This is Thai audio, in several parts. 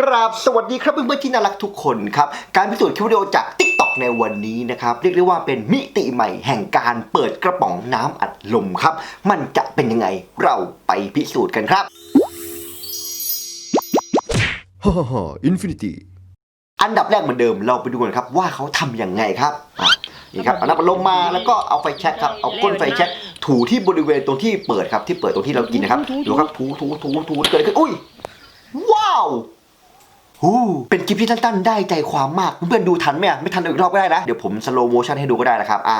กราบสวัสดีครับเพื่อนๆที่น่ารักทุกคนครับ การพิสูจน์คลิปวิดีโอจาก TikTok ในวันนี้นะครับ เรียกได้ว่าเป็นมิติใหม่แห่งการเปิดกระป๋องน้ำอัดลมครับ มันจะเป็นยังไงเราไปพิสูจน์กันครับฮ่าฮ่าฮ่าอินฟินิตี้อันดับแรกเหมือนเดิมเราไปดูกันครับว่าเขาทำยังไงครับอะนี่ครับเอาน้ำอัดลมมาแล้วก็เอาไฟแช็กครับเอาก้นไฟแช็กถูที่บริเวณตรงที่เปิดครับที่เปิดตรงที่เรากินนะครับดูครับถูถูถูถูเกิดอะไรขึ้นอุ้ยว้าว ฮู้เป็นคลิปที่สั้นๆได้ใจความมากเพื่อนๆดูทันไหมอะไม่ทันอีกรอบก็ได้นะ เดี๋ยวผมสโลโมชั่นให้ดูก็ได้นะครับอะ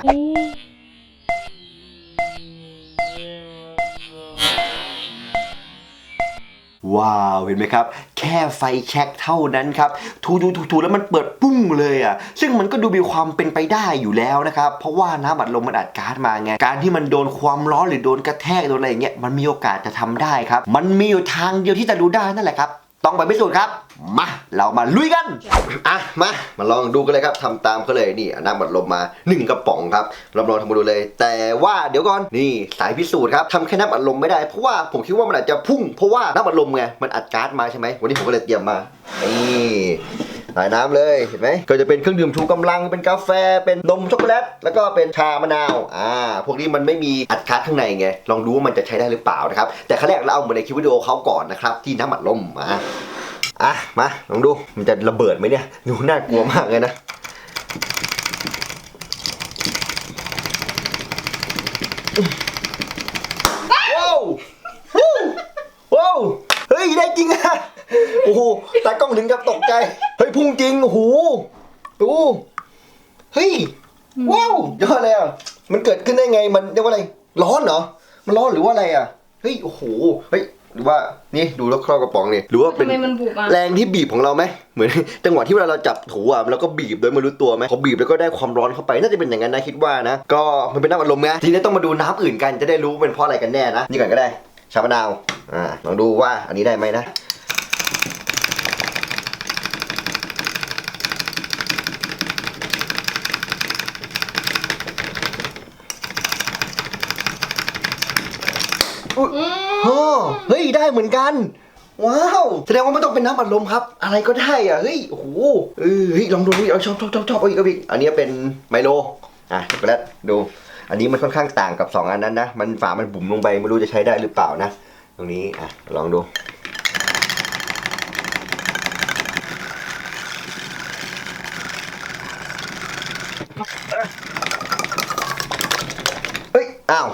ว้าว เห็นไหมครับ แค่ไฟแช็กเท่านั้นครับถูถูถูถูแล้วมันเปิดปุ้งเลยอะซึ่งมันก็ดูมีความเป็นไปได้อยู่แล้วนะครับ เพราะว่าน้ำอัดลมมันอัดก๊าซมาไง การที่มันโดนความร้อนหรือโดนกระแทกโดนอะไรอย่างเงี้ยมันมีโอกาสจะทำได้ครับ มันมีอยู่ทางเดียวที่จะรู้ได้นั่นแหละครับ ต้องไปพิสูจน์ครับ มาเรามาลุยกัน อะมามาลองดูกันเลยครับทำตามเขาเลยนี่น้ำอัดลมมาหนึ่งกระป๋องครับเราลองทำมาดูเลย แต่ว่าเดี๋ยวก่อนนี่สายพิสูจน์ครับทำแค่น้ำอัดลมไม่ได้เพราะว่าผมคิดว่ามันอาจจะพุ่งเพราะว่าน้ำอัดลมไงมันอัดก๊าซมาใช่ไหมวันนี้ผมก็เลยเตรียมมานี่สายน้ำเลยเห็นไหมก็จะเป็นเครื่องดื่มชูกำลังเป็นกาแฟเป็นนมช็อกโกแลตแล้วก็เป็นชามะนาวอ่าพวกนี้มันไม่มีอัดก๊าซข้างในไงลองดูว่ามันจะใช้ได้หรือเปล่านะครับแต่ขั้นแรกเราเอาเหมือนในคลิปวิดีโอเขาก่อนนะครับที่น้ำอัดลมมา อะมาลองดูมันจะระเบิดไหมเนี่ยดูน่ากลัวมากเลยนะว้าววู้ว้าวเฮ้ยได้จริงอะโอ้โหตากล้องถึงกับตกใจเฮ้ยพุ่งจริงโอ้โหดูเฮ้ยว้าวยอดเลยอะมันเกิดขึ้นได้ไงมันเรียกว่าอะไร ร้อนเหรอมันร้อนหรือว่าอะไรอะเฮ้ยโอ้โหเฮ้ยห รือว่านี่ดูแล้วครอบกระป๋องนี่หรือว่าเป็นทำไมมันบุบอะแรงที่บีบของเราไหมเหมือน จังหวะที่เวลาเราจับถูอะแล้วก็บีบโดยไม่รู้ตัวไหมพอบีบแล้วก็ได้ความร้อนเข้าไปน่าจะเป็นอย่างนั้นนะคิดว่านะก็มันเป็นน้ำอัดลมไงทีนี้ต้องมาดูน้ำอื่นกันจะได้รู้เป็นเพราะอะไรกันแน่นะนี่ก่อนก็ได้ชามะนาวอ่าลองดูว่าอันนี้ได้ไหมนะอุ๊ยโอ้ เฮ้ยได้เหมือนกัน ว้าวแสดงว่าไม่ต้องเป็นน้ำอัดลมครับ อะไรก็ได้อะเฮ้ยโอ้โหเออเฮ้ยลองดูดิเอาชอบชอบชอบชอบเอาอีกเอาอีกอันนี้เป็นไมโลอะช็อกโกแลตดู อันนี้มันค่อนข้างต่างกับ 2 อันนั้นนะ มันฝามันบุ๋มลงไปไม่รู้จะใช้ได้หรือเปล่านะ ตรงนี้อะลองดูเฮ้ยอ้าว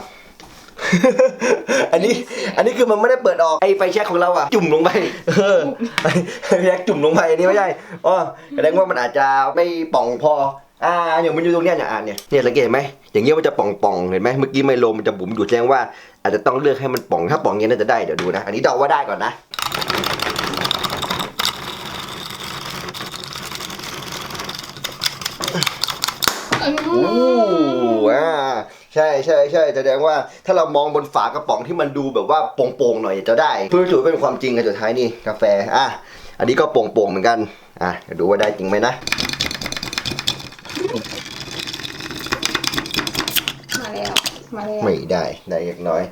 อันนี้อันนี้คือมันไม่ได้เปิดออกไอ้ไฟแช็กของเราอะจุ่มลงไปเออไฟแช็กจุ่มลงไปอันนี้ไม่ใช่อ๋อแสดงว่ามันอาจจะไม่ป่องพออ่าอย่างมันอยู่ตรงเนี้ยเนี่ยอ่าเนี่ยเนี่ยสังเกตไหมอย่างเงี้ยมันจะป่องป่องๆเห็นไหมเมื่อกี้ไมโลมันจะบุ๋มอยู่แสดงว่า อาจจะต้องเลือกให้มันป่องถ้าป่องอย่างเงี้ยน่าจะได้เดี๋ยวดูนะ อันนี้เดาว่าได้ก่อนนะโอ้อ่า ใช่ใช่ใช่แสดงว่าถ้าเรามองบนฝากระป๋องที่มันดูแบบว่าโป่งๆหน่อยจะได้เพื่อพิสูจน์ว่าเป็นความจริงกันสุดท้ายนี่กาแฟอะอันนี้ก็โป่งๆเหมือนกันอะเดี๋ยวดูว่าได้จริงไหมนะมาแล้วมาแล้วไม่ได้ได้เล็กน้อย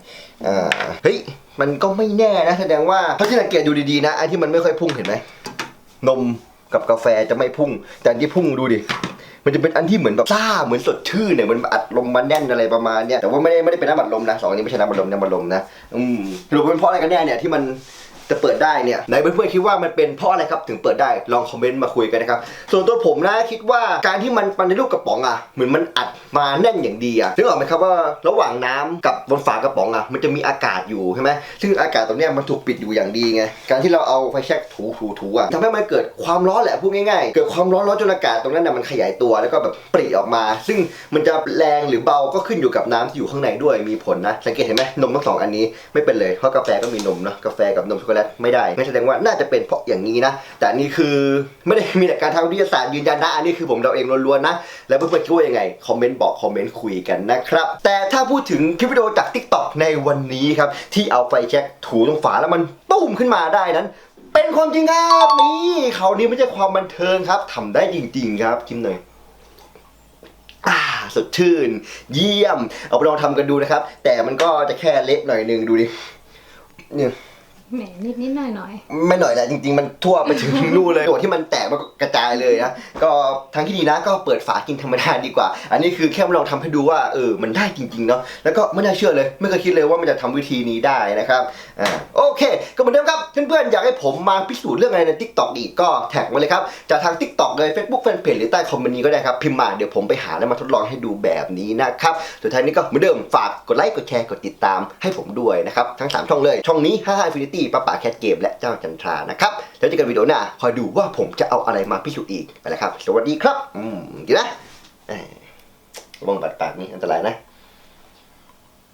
อ่าเฮ้ยมันก็ไม่แน่นะแสดงว่าถ้าที่สังเกตดูดีๆนะไอ้ที่มันไม่ค่อยพุ่งเห็นไหมนมกับกาแฟจะไม่พุ่ง แต่อันที่พุ่งดูดิ มันจะเป็นอันที่เหมือนแบบซ่าเหมือนสดชื่นเนี่ยมันอัดลมมันแน่นอะไรประมาณเนี้ยแต่ว่าไม่ได้ไม่ได้เป็นน้ำอัดลมนะสองอันนี้ไม่ใช่น้ำอัดลมน้ำอัดลมนะอืมหรือเป็นเพราะอะไรกันแน่เนี่ยที่มัน จะเปิดได้เนี่ยไหนเพื่อนๆคิดว่ามันเป็นเพราะอะไรครับถึงเปิดได้ลองคอมเมนต์มาคุยกันนะครับส่วนตัวผมนะคิดว่าการที่มันมันในรูปกระป๋องอะเหมือนมันอัดมาแน่นอย่างดีอะนึกออกไหมครับว่าระหว่างน้ำกับบนฝากระป๋องอะมันจะมีอากาศอยู่ใช่ไหมซึ่งอากาศตรงเนี้ยมันถูกปิดอยู่อย่างดีไงการที่เราเอาไฟแช็กถูถูถูอะทำให้มันเกิดความร้อนแหละพูดง่ายๆ เกิดความร้อนร้อนจนอากาศตรงนั้นน่ะมันขยายตัวแล้วก็แบบปริออกมา ซึ่งมันจะแรงหรือเบาก็ขึ้นอยู่กับน้ำที่อยู่ข้างในด้วยมีผลนะสังเกตเห็นไหมนมทั้งสองอันนี้ไม่เป็นเลยเพราะกาแฟก็มีนมเนาะกาแฟกับนมช็อกโกแลตไม่ได้งั้นแสดงว่าน่าจะเป็นเพราะอย่างนี้นะ แต่นนี้คือไม่ได้มีหลักการทางวิทยาศาสตร์ยืนยันนะอันนี้คือผมเดาเองล้วนๆนะ แล้วเพื่อนๆคิดว่ายังไง คอมเมนต์บอกคอมเมนต์คุยกันนะครับ แต่ถ้าพูดถึงคลิปวิดีโอจาก TikTok ในวันนี้ครับ ที่เอาไฟแช็กถูตรงฝาแล้วมันตุ้มขึ้นมาได้นั้นเป็นความจริงครับนี่เขานี้ไม่ใช่ความบันเทิงครับทำได้จริง ๆ ครับจิ้มหน่อยอ่าสดชื่น เยี่ยม เอาไปลองทำกันดูนะครับ แต่มันก็จะแค่เละหน่อยนึงดูดิเนี่ย แหมนิดนิดหน่อยหน่อยไม่หน่อยแหละจริง ๆ มันทั่วไปถึงนู่นเลยโดดที่มันแตกมันก็กระจายเลยนะก็ทางที่ดีนะก็เปิดฝากินธรรมดาดีกว่า อันนี้คือแค่มาลองทำให้ดูว่าเออมันได้จริงๆเนาะแล้วก็ไม่น่าเชื่อเลยไม่เคยคิดเลยว่ามันจะทำวิธีนี้ได้นะครับอ่าโอเค ก็เหมือนเดิมครับเพื่อนๆอยากให้ผมมาพิสูจน์เรื่องอะไรใน t ิ k t o k อีกก็แท็กมาเลยครับจากทาง t ิ k t o k เลย Facebook Fanpage หรือใต้คอมเมนต์นี้ก็ได้ครับพิมพ์มาเดี๋ยวผมไปหาแล้วมาทดลองให้ดูแบบนี้นะครับสุดท้ายนี้ก็เหมือนเดิมฝากกดไลค์กดแชร์กดติดตามให้ผมด้วยนะครับทั้งสามช่องเลยช่องนี้55 Infinity ป้าป๋าแคทเกมและเจ้าจันทรานะครับแล้วเจอกันวิดีโอหน้าคอยดูว่าผมจะเอาอะไรมาพิสูจน์อีกไปแล้วครับ สวัสดีครับ อืมดีนะระวังบัดปากนี่อันตรายนะ